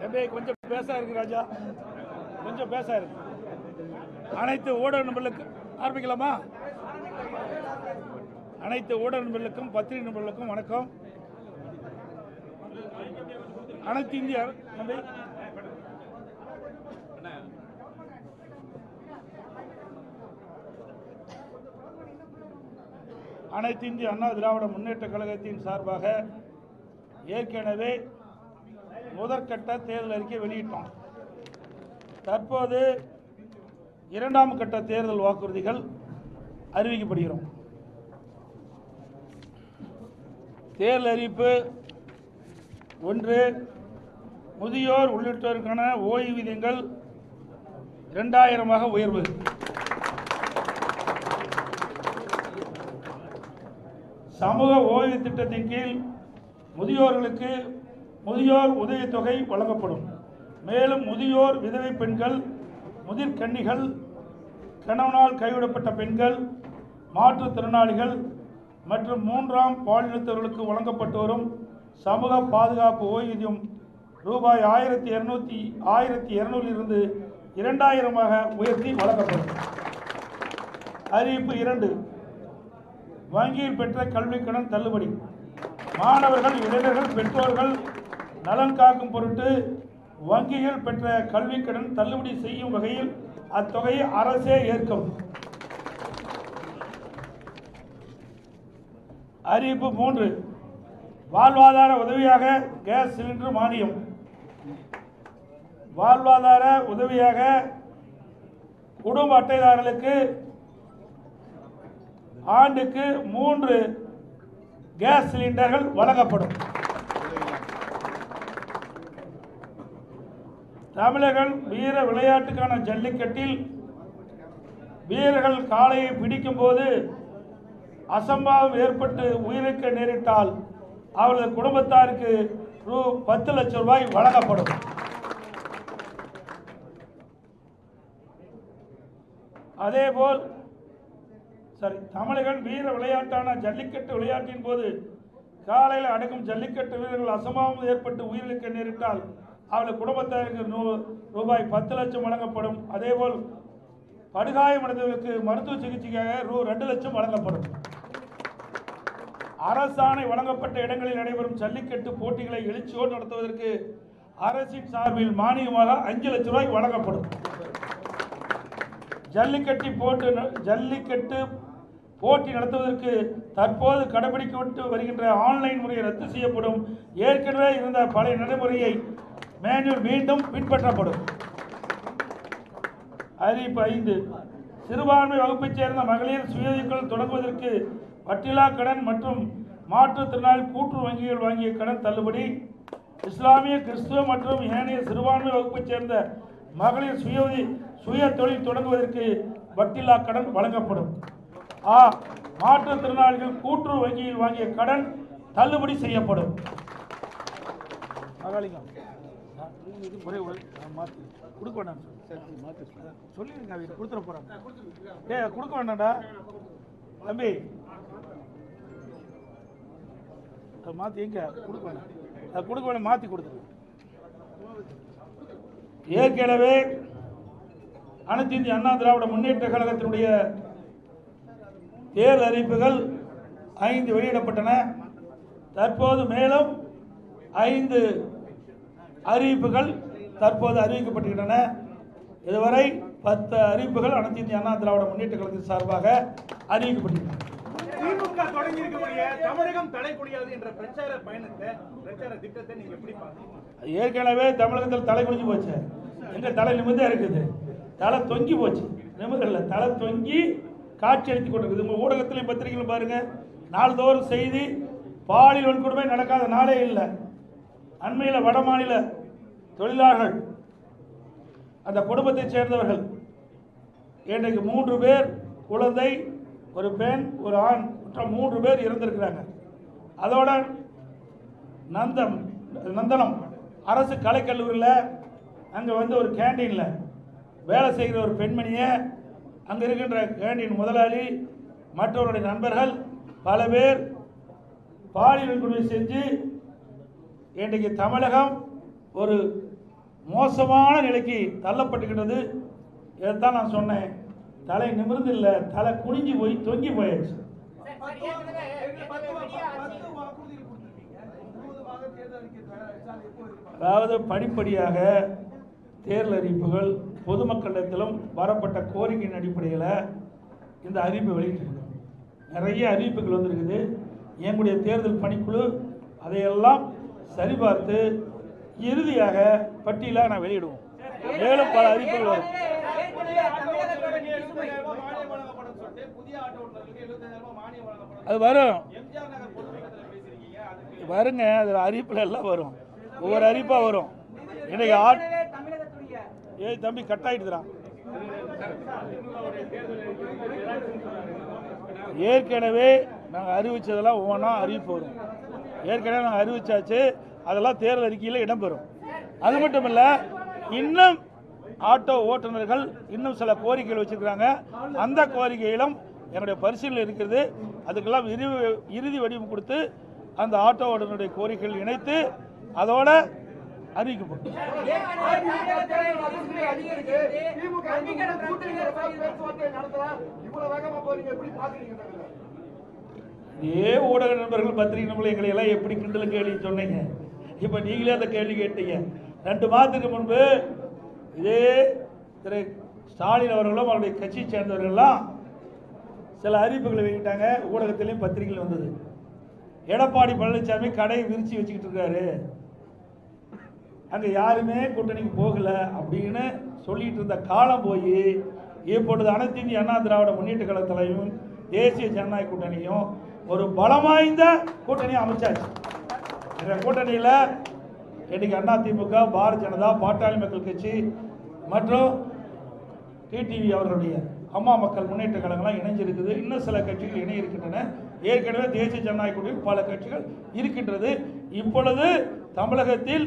தம்பி கொஞ்சம் பேச இருக்கு ராஜா. கொஞ்சம் பேச இருக்கு. அனைத்து ஊடக ஆரம்பிக்கலாமா? அனைத்து ஊடக நண்பர்களுக்கும் பத்திரிகை நண்பர்களுக்கும் வணக்கம். அனைத்து இந்திய தம்பி. அனைத்து இந்திய அண்ணா திராவிட முன்னேற்ற கழகத்தின் சார்பாக ஏற்கனவே முதற்கட்ட தேர்தல் அறிக்கை வெளியிட்டோம். தற்போது இரண்டாம் கட்ட தேர்தல் வாக்குறுதிகள் அறிவிக்கப்படுகிறோம். தேர்தல் அறிவிப்பு ஒன்று முதியோர் உள்ளிட்டோருக்கான ஓய்வூதியங்கள் இரண்டாயிரமாக உயர்வு. சமூக ஓய்வு திட்டத்தின் கீழ் முதியோர்களுக்கு முதியோர் உதவித்தொகை வழங்கப்படும். மேலும் முதியோர் விதவை பெண்கள் முதிர்கன்னிகள் கணவனால் கைவிடப்பட்ட பெண்கள் மாற்றுத்திறனாளிகள் மற்றும் மூன்றாம் பாலினத்தவர்களுக்கு வழங்கப்பட்டு வரும் சமூக பாதுகாப்பு ஓய்வூதியம் ரூபாய் ஆயிரத்தி இரநூத்தி ஆயிரத்தி இருநூறிலிருந்து இரண்டாயிரமாக உயர்த்தி வழங்கப்படும். அறிவிப்பு இரண்டு. வங்கியில் பெற்ற கல்விக்கடன் தள்ளுபடி. மாணவர்கள் இளைஞர்கள் பெற்றோர்கள் நலன் காக்கும் பொருட்டு வங்கிகள் பெற்ற கல்விக்கடன் தள்ளுபடி செய்யும் வகையில் அத்தொகையை அரசே ஏற்கும். அறிவிப்பு மூன்று. வாழ்வாதார உதவியாக கேஸ் சிலிண்டர் மானியம். வாழ்வாதார உதவியாக குடும்ப அட்டைதாரர்களுக்கு ஆண்டுக்கு மூன்று கேஸ் சிலிண்டர்கள் வழங்கப்படும். தமிழர்கள் வீர விளையாட்டுக்கான ஜல்லிக்கட்டில் வீரர்கள் காளையை பிடிக்கும் போது அசம்பாவம் ஏற்பட்டு உயிருக்கு நேரிட்டால் அவரது குடும்பத்தாருக்கு ரூ பத்து லட்சம் ரூபாய் வழங்கப்படும். அதேபோல் சரி தமிழகன் வீர விளையாட்டான ஜல்லிக்கட்டு விளையாட்டின் போது காலையில் அடக்கும் ஜல்லிக்கட்டு வீரர்கள் அசம்பாவம் ஏற்பட்டு உயிரிழக்க நேரிட்டால் அவர்கள் குடும்பத்தாருக்கு நூ- ரூபாய் பத்து லட்சம் வழங்கப்படும். அதேபோல் படுகாயமடைந்தவர்களுக்கு மருத்துவ சிகிச்சைக்காக ரூ ரெண்டு லட்சம் வழங்கப்படும். அரசாணை வழங்கப்பட்ட இடங்களில் நடைபெறும் ஜல்லிக்கட்டு போட்டிகளை எழுச்சியோடு நடத்துவதற்கு அரசின் சார்பில் மானியமாக அஞ்சு லட்சம் ரூபாய் வழங்கப்படும். ஜல்லிக்கட்டு போட்டு ஜல்லிக்கட்டு போட்டி நடத்துவதற்கு தற்போது கடைபிடிக்கப்பட்டு வருகின்ற ஆன்லைன் முறை ரத்து செய்யப்படும். ஏற்கனவே இருந்த பழைய நடைமுறையை மேனுவல் மீண்டும் பின்பற்றப்படும். அறிவிப்பு ஐந்து. சிறுபான்மை வகுப்பைச் சேர்ந்த மகளிர் சுயதொழில் தொடங்குவதற்கு வட்டிலா கடன் மற்றும் மாற்றுத்திறனாளி கூட்டு வங்கிகள் வாங்கிய கடன் தள்ளுபடி. இஸ்லாமிய கிறிஸ்துவ மற்றும் ஏனைய சிறுபான்மை வகுப்பைச் சேர்ந்த மகளிர் சுய சுய தொழில் தொடங்குவதற்கு வட்டிலா கடன் வழங்கப்படும். ஆ மாற்றுத்திறனாளிகள் கூட்டுறவு வங்கியில் வாங்கிய கடன் தள்ளுபடி செய்யப்படும். ஒரே மாற்றி கொடுக்க வேண்டாம் சொல்லிருங்க அவங்க கொடுத்துட போறாங்க. ஏ கொடுக்க வேண்டாம்டா. தம்பி. அதை மாற்றி எங்க? கொடுக்க வேண்டாம். அதை கொடுக்க வேண்டாம் மாற்றி கொடுத்துருங்க ஏற்கனவே அனைத்து இந்திய அண்ணா திராவிட முன்னேற்ற கழகத்தினுடைய தேர்தல் அறிவிப்புகள் ஐந்து வெளியிடப்பட்டன. தற்போது மேலும் ஐந்து அறிவிப்புகள் தற்போது அறிவிக்கப்பட்டுள்ளன இதுவரை பத்து அறிவிப்புகள் அனைத்து இந்திய அண்ணா திராவிட முன்னேற்ற கழகத்தின் சார்பாக அறிவிக்கப்பட்டுள்ளன திமுக தொடங்கி இருக்கக்கூடிய தமிழகம் தலைக்குடியாது என்ற பிரச்சார பயணத்தை பிரச்சார திட்டத்தை நீங்க எப்படி பாக்குறீங்க ஏற்கனவே தமிழகத்தில் தலை குனிஞ்சு போச்சு. எங்க தலை நிமிர்ந்தே இருக்குது. தலை தொங்கி போச்சு. நிமிர்ல தலை தொங்கி காட்சி கொண்டிருக்குது. உங்கள் ஊடகத்திலையும் பத்திரிகையிலும் பாருங்க. நாள்தோறும் செய்தி பாலியல் வன்கொடுமை நடக்காத நாளே இல்லை. அண்மையில் வட மாநில தொழிலாளர்கள் அந்த குடும்பத்தைச் சேர்ந்தவர்கள் இன்றைக்கு மூன்று பேர் குழந்தை ஒரு பெண் ஒரு ஆண் மற்ற மூன்று பேர் இறந்திருக்கிறாங்க. அதோட நந்தம் நந்தனம் அரசு கலைக்கல்லூரியில் அங்கே வந்து ஒரு கேண்டீனில் வேலை செய்கிற ஒரு பெண்மணியை அங்கே இருக்கின்ற கேண்டீன் முதலாளி மற்றவருடைய நண்பர்கள் பல பேர் பாலியல் வன்கொடுமை செஞ்சு இன்றைக்கு தமிழகம் ஒரு மோசமான நிலைக்கு தள்ளப்பட்டுக்கிட்டது இதைத்தான் நான் சொன்னேன். தலை நிமிர்ந்து இல்லை தலை குனிஞ்சு போய் தொங்கி போயாச்சு. அதாவது படிப்படியாக தேர்தல் அறிவிப்புகள் பொதுமக்களிடத்திலும் வரப்பட்ட கோரிக்கையின் அடிப்படையில் இந்த அறிவிப்பை வெளியிட்டிருக்கோம். நிறைய அறிவிப்புகள் வந்திருக்குது. எங்களுடைய தேர்தல் பணிக்குழு அதையெல்லாம் சரிபார்த்து இறுதியாக பட்டியலாக நான் வெளியிடுவோம். மேலும் பல அறிவிப்புகள் வரும். அது வரும். வருங்க அதில் அறிவிப்பில் எல்லாம் வரும். ஒவ்வொரு அறிவிப்பாக வரும். இன்னைக்கு ஆட் ஏய் தம்பி கட் ஆயிடுதுடா. ஏற்கனவே நாங்கள் அறிவிச்சதெல்லாம் ஒவ்வொன்றா அறிவிப்பு வரும். ஏற்கனவே நாங்கள் அறிவிச்சாச்சு அதெல்லாம் தேர்தல் அறிக்கையில் இடம்பெறும். அது மட்டும் இல்லை இன்னும் ஆட்டோ ஓட்டுநர்கள் இன்னும் சில கோரிக்கைகள் வச்சுருக்கிறாங்க. அந்த கோரிக்கையிலும் என்னுடைய பரிசீலனை இருக்கிறது. அதுக்கெல்லாம் இறுதி இறுதி வடிவம் கொடுத்து அந்த ஆட்டோ ஓட்டுநருடைய கோரிக்கைகள் இணைத்து அதோட அறிவிக்கப்பட்டது ஏ ஊடக நண்பர்கள் பத்திரிகை நண்பர்கள் எங்களை எல்லாம் எப்படி கிண்டல் கேள்வி சொன்னீங்க? இப்போ நீங்களே அந்த கேள்வி கேட்டீங்க. ரெண்டு மாதத்துக்கு முன்பு இதே திரு ஸ்டாலின் அவர்களும் அவருடைய கட்சியை சேர்ந்தவர்கள்லாம் சில அறிவிப்புகளை வெளியிட்டாங்க. ஊடகத்திலையும் பத்திரிகையில் வந்தது. எடப்பாடி பழனிசாமி கடையை விரிச்சு வச்சுக்கிட்டு இருக்காரு. அங்கே யாருமே கூட்டணிக்கு போகலை அப்படின்னு சொல்லிட்டு இருந்த காலம் போய் இப்பொழுது அனைத்து இந்திய அண்ணா திராவிட முன்னேற்ற கழகத்திலையும் தேசிய ஜனநாயக கூட்டணியும் ஒரு பலம் வாய்ந்த கூட்டணியை அமைச்சாச்சு. இந்த கூட்டணியில் இன்னைக்கு அண்ணா திமுக பாரதிய ஜனதா பாட்டாளி மக்கள் கட்சி மற்றும் டிடிவி அவர்களுடைய அம்மா மக்கள் முன்னேற்ற கழகம்லாம் இணைஞ்சிருக்குது. இன்னும் சில கட்சிகள் இணை இருக்கின்றன. ஏற்கனவே தேசிய ஜனநாயக கூட்டணியில் பல கட்சிகள் இருக்கின்றது. இப்பொழுது தமிழகத்தில்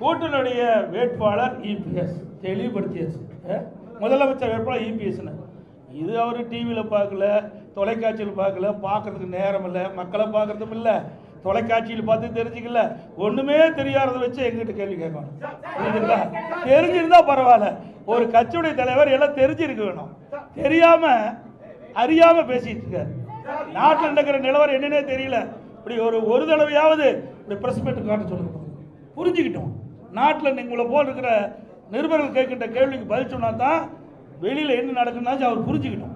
கூட்டணியுடைய வேட்பாளர் இபிஎஸ் தெளிவுபடுத்தியாச்சு. முதலமைச்சர் வேட்பாளர் இபிஎஸ்னு இது அவர் டிவியில் பார்க்கல தொலைக்காட்சியில் பார்க்கல பார்க்கறதுக்கு நேரம் இல்லை மக்களை பார்க்கறதும் இல்லை தொலைக்காட்சியில் பார்த்து தெரிஞ்சுக்கல. ஒன்றுமே தெரியாததை வச்சு எங்கிட்ட கேள்வி கேட்கணும். புரியுதுங்களா? தெரிஞ்சிருந்தா பரவாயில்ல. ஒரு கட்சியுடைய தலைவர் எல்லாம் தெரிஞ்சிருக்க வேணும். தெரியாமல் அறியாமல் பேசிட்டு இருக்காரு. நாட்டில் நடக்கிற நிலவரம் என்னன்னே தெரியல. இப்படி ஒரு ஒரு தடவையாவது இப்படி பிரஸ் மீட்டு காட்ட சொல்லுங்க. புரிஞ்சுக்கிட்டோம். நாட்டில் உங்களை போல் இருக்கிற நிருபர்கள் கேட்கின்ற கேள்விக்கு பதில் சொன்னா தான் வெளியில் என்ன நடக்குதுன்னாச்சும் அவர் புரிஞ்சுக்கிட்டோம்.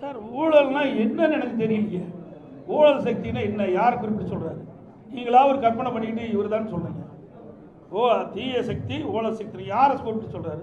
சார் ஊழல்னா என்னன்னு எனக்கு தெரியலையே. ஊழல் சக்தினா என்ன? யார் குறிப்பிட்டு சொல்றாரு? நீங்களா ஒரு கற்பனை பண்ணிக்கிட்டு இவர் தான் சொல்றீங்க. ஓ தீய சக்தி ஊழல் சக்தி யாரை குறிப்பிட்டு சொல்றாரு?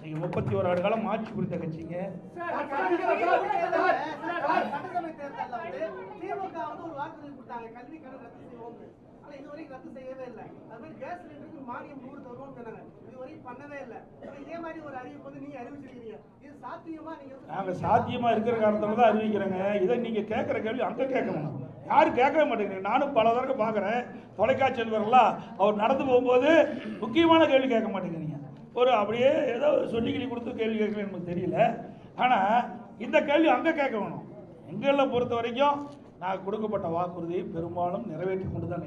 நீங்கள் முப்பத்தி ஒரு ஆண்டு காலம் ஆட்சி புரிந்த கட்சிங்க நீங்க சாத்தியமா நீங்க வந்து- நாங்கள் சாத்தியமாக இருக்கிற காரணத்தில் தான் அறிவிக்கிறேங்க இதை நீங்கள் கேட்குற கேள்வி அங்கே கேட்கணும் யாரும் கேட்கவே மாட்டேங்கிறீங்க நானும் பல தடவை பார்க்குறேன் தொலைக்காட்சி நண்பர்கள்லாம் அவர் நடந்து போகும்போது முக்கியமான கேள்வி கேட்க மாட்டேங்கிறீங்க ஒரு அப்படியே ஏதோ ஒரு சொல்லிக்கிளி கொடுத்து கேள்வி கேட்கல எனக்கு தெரியல. ஆனால் இந்த கேள்வி அங்கே கேட்க வேணும். எங்களை பொறுத்த வரைக்கும் நான் கொடுக்கப்பட்ட வாக்குறுதி பெரும்பாலும் நிறைவேற்றி கொண்டு தான்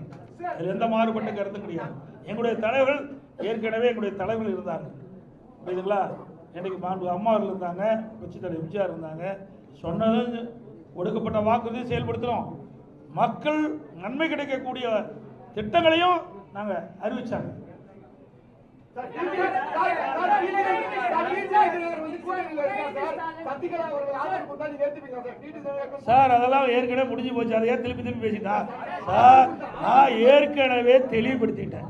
அதில் எந்த மாறுபட்ட கருத்தும் கிடையாது. எங்களுடைய தலைவர்கள் ஏற்கனவே எங்களுடைய தலைவர்கள் இருந்தாங்க. புரியுதுங்களா? இன்னைக்கு மாண்பு அம்மா அவர்கள் இருந்தாங்க தலைவர் எம்ஜிஆர் இருந்தாங்க சொன்னது கொடுக்கப்பட்ட வாக்குறுதியை செயல்படுத்துகிறோம் மக்கள் நன்மை கிடைக்கக்கூடிய திட்டங்களையும் நாங்கள் அறிவிச்சாங்க. சார் அதெல்லாம் ஏற்கனவே முடிஞ்சு போச்சு. அதை ஏன் திருப்பி திருப்பி பேசிட்டா? சார் நான் ஏற்கனவே தெளிவுபடுத்திட்டேன்.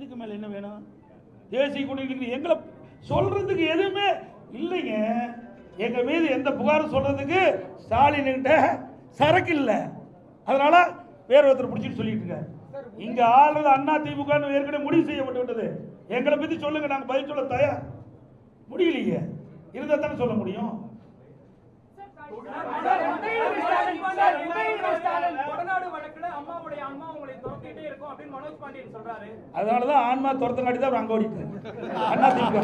இதுக்கு மேல என்ன வேணும்? தேசிய கூட்டணிக்கு எங்களை சொல்றதுக்கு எதுவுமே இல்லைங்க. எங்க மீது எந்த புகாரும் சொல்றதுக்கு ஸ்டாலின் கிட்ட சரக்கு இல்லை. அதனால வேற ஒருத்தர் பிடிச்சிட்டு சொல்லிட்டு இருக்காரு. இங்க ஆளுறது அண்ணா திமுக ஏற்கனவே முடிவு செய்யப்பட்டு விட்டது. எங்களை பத்தி சொல்லுங்க. நாங்க பதில் சொல்ல தயார் முடியலையே. இருந்தா தானே சொல்ல முடியும். கொடநாடு தான் ஆன்மா துரத்தங்காட்டி தான் அவர் அங்கே ஓடிட்டார். அண்ணா திமுக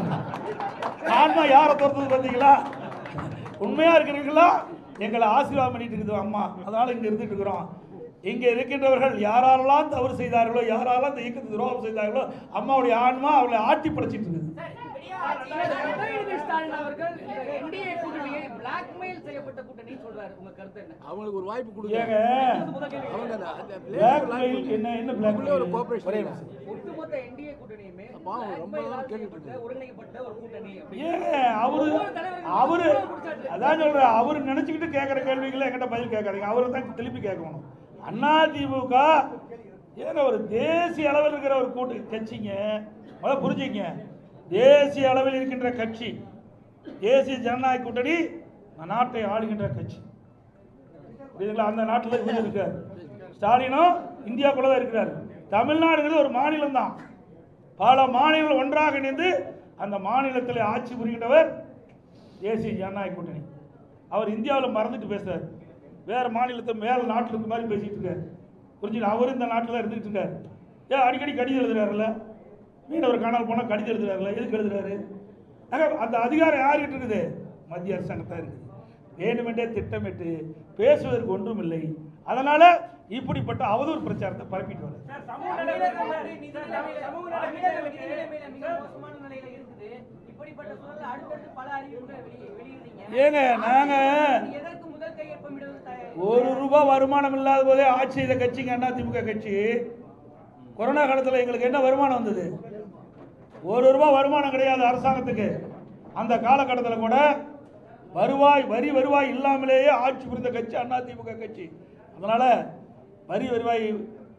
ஆன்மா யாரை துரத்துது பார்த்தீங்களா? உண்மையா இருக்கிறீங்களா எங்களை ஆசீர்வாதம் பண்ணிட்டு இருக்குது அம்மா. அதனால இங்க இருந்துட்டு இருக்கிறோம். இங்க இருக்கின்றவர்கள் யாரெல்லாம் தவறு செய்தார்களோ யாரெல்லாம் இந்த இயக்கத்துக்கு துரோகம் செய்தார்களோ அம்மாவுடைய ஆன்மா அவளை ஆட்டி படைச்சிட்டு இருக்குது உதயநிதி ஸ்டாலின் அவர்கள் இந்த என்டிஏ கூட்டணியை பிளாக்மெயில் செய்யப்பட்ட கூட்டணி சொல்றாரு உங்க கருத்து என்ன அவங்களுக்கு ஒரு வாய்ப்பு கொடுங்க என்ன என்ன அவரு அவரு அதான் சொல்றேன் அவரு நினைச்சுக்கிட்டு கேட்குற கேள்விகளை என்கிட்ட பதில் கேட்காதீங்க அவரை தான் திருப்பி கேட்கணும் அண்ணா திமுக. ஏங்க ஒரு தேசிய அளவில் இருக்கிற ஒரு கூட்டு கட்சிங்க. முதல்ல புரிஞ்சுங்க. தேசிய அளவில் இருக்கின்ற கட்சி. தேசிய ஜனநாயக கூட்டணி நாட்டை ஆளுகின்ற கட்சி. புரியுதுங்களா? அந்த நாட்டில் இவர் இருக்கார் ஸ்டாலினும் கூட தான் இருக்கிறார். தமிழ்நாடுங்கிறது ஒரு மாநிலம் தான் பல மாநிலங்கள் ஒன்றாக இணைந்து அந்த மாநிலத்தில் ஆட்சி புரிகின்றவர் தேசிய ஜனநாயக கூட்டணி. அவர் இந்தியாவில் மறந்துட்டு பேசுகிறார் வேற மாநிலத்தை மேல நாட்டில் இருக்க மாதிரி பேசிட்டு இருக்காரு. புரிஞ்சுட்டு அவர் இந்த நாட்டில் இருந்துகிட்டு இருக்காரு. ஏன் அடிக்கடி கடிதம் எழுதுறாருல்ல? மீனவர் காணால் போனால் கடிதம் எழுதுறாருல்ல? எதுக்கு எழுதுறாரு? ஆக, அந்த அதிகாரம் யார்கிட்ட இருக்குது? மத்திய அரசாங்கத்தான் இருக்குது. வேணுமென்றே திட்டமிட்டு பேசுவதற்கு ஒன்றும் இல்லை அதனால இப்படிப்பட்ட அவதூறு பிரச்சாரத்தை பரப்பிட்டு வர ஏங்க நாங்க எதற்கு முதல் கையொப்பமிடுவது தயார் ஒரு ரூபாய் வருமானம் இல்லாத போதே ஆட்சி செய்த கட்சிங்க அண்ணா திமுக கட்சி. கொரோனா காலத்தில் எங்களுக்கு என்ன வருமானம் வந்தது? ஒரு ரூபாய் வருமானம் கிடையாது அரசாங்கத்துக்கு. அந்த காலகட்டத்தில் கூட வருவாய் வரி வருவாய் இல்லாமலேயே ஆட்சி புரிந்த கட்சி அண்ணா திமுக கட்சி. அதனால் வரி வருவாய்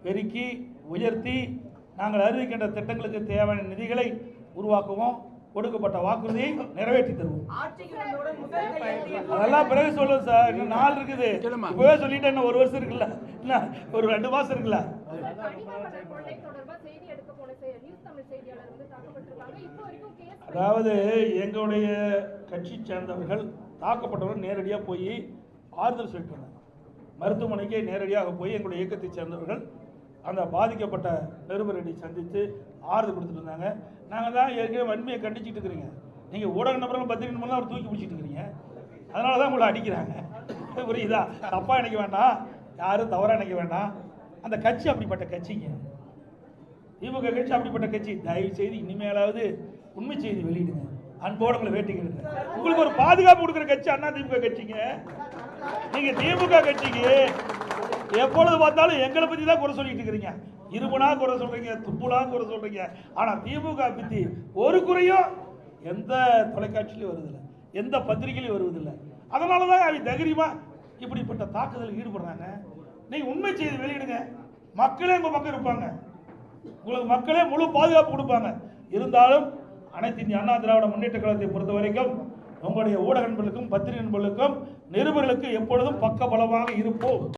பெருக்கி உயர்த்தி நாங்கள் அறிவிக்கின்ற திட்டங்களுக்கு தேவையான நிதிகளை உருவாக்குவோம். கொடுக்கப்பட்ட வாக்குறுதியை நிறைவேற்றி தருவோம். அதெல்லாம் பிறகு சொல்லுவோம் சார். இன்னும் நாள் இருக்குது. சொல்லுமா. இப்பவே சொல்லிட்டேன் இன்னும் ஒரு வருஷம் இருக்குல்ல. என்ன ஒரு ரெண்டு மாசம் இருக்குல்ல. கனிமவள கொள்ளை தொடர்பா செய்தி எடுக்க போன செ- நியூஸ் தமிழ் செய்தியாளர் வந்து தாக்கப்பட்டிருக்காங்க இப்போ வரைக்கும் கேஸ் அதாவது எங்களுடைய கட்சி சேர்ந்தவர்கள் தாக்கப்பட்டவர்கள் நேரடியாக போய் ஆறுதல் சொல்லிட்டு மருத்துவமனைக்கு நேரடியாக போய் எங்களுடைய இயக்கத்தை சேர்ந்தவர்கள் அந்த பாதிக்கப்பட்ட நிருபர்களை சந்தித்து ஆறுதல் கொடுத்துட்டு இருந்தாங்க. நாங்கள் தான் ஏற்கனவே வன்மையை கண்டிச்சுட்டு இருக்கிறீங்க. நீங்கள் ஊடக நபர்கள் பத்திரிகை மூலம் அவர் தூக்கி பிடிச்சிட்டு இருக்கிறீங்க. அதனால தான் உங்களை அடிக்கிறாங்க. புரியுதா? தப்பாக நினைக்க வேண்டாம். யாரும் தவறாக நினைக்க வேண்டாம். அந்த கட்சி அப்படிப்பட்ட கட்சிங்க. திமுக கட்சி அப்படிப்பட்ட கட்சி. தயவு செய்து இனிமேலாவது உண்மை செய்தி வெளியிடுங்க. அன்போடு உங்களை வேட்டிக்கிடுங்க உங்களுக்கு ஒரு பாதுகாப்பு கொடுக்குற கட்சி அண்ணா திமுக கட்சிங்க. நீங்கள் திமுக கட்சிக்கு எப்பொழுது பார்த்தாலும் எங்களை பற்றி தான் குறை சொல்லிட்டு இருக்கிறீங்க. இருமுனா குறை சொல்றீங்க துப்புனா குறை சொல்றீங்க. ஆனா திமுக பித்தி ஒரு குறையும் எந்த தொலைக்காட்சியிலும் வருதில்லை எந்த பத்திரிகையிலும் வருவதில்லை. அதனால தான் அவங்க தைரியமா இப்படிப்பட்ட தாக்குதலில் ஈடுபடுறாங்க. நீ உண்மை செய்தி வெளியிடுங்க. மக்களே உங்க பக்கம் இருப்பாங்க. உங்களுக்கு மக்களே முழு பாதுகாப்பு கொடுப்பாங்க. இருந்தாலும் அனைத்து இந்திய அண்ணா திராவிட முன்னேற்ற கழகத்தை பொறுத்த வரைக்கும் உங்களுடைய ஊடக நண்பர்களுக்கும் பத்திரிகை நண்பர்களுக்கும் நிருபர்களுக்கு எப்பொழுதும் பக்க பலமாக இருப்போம்.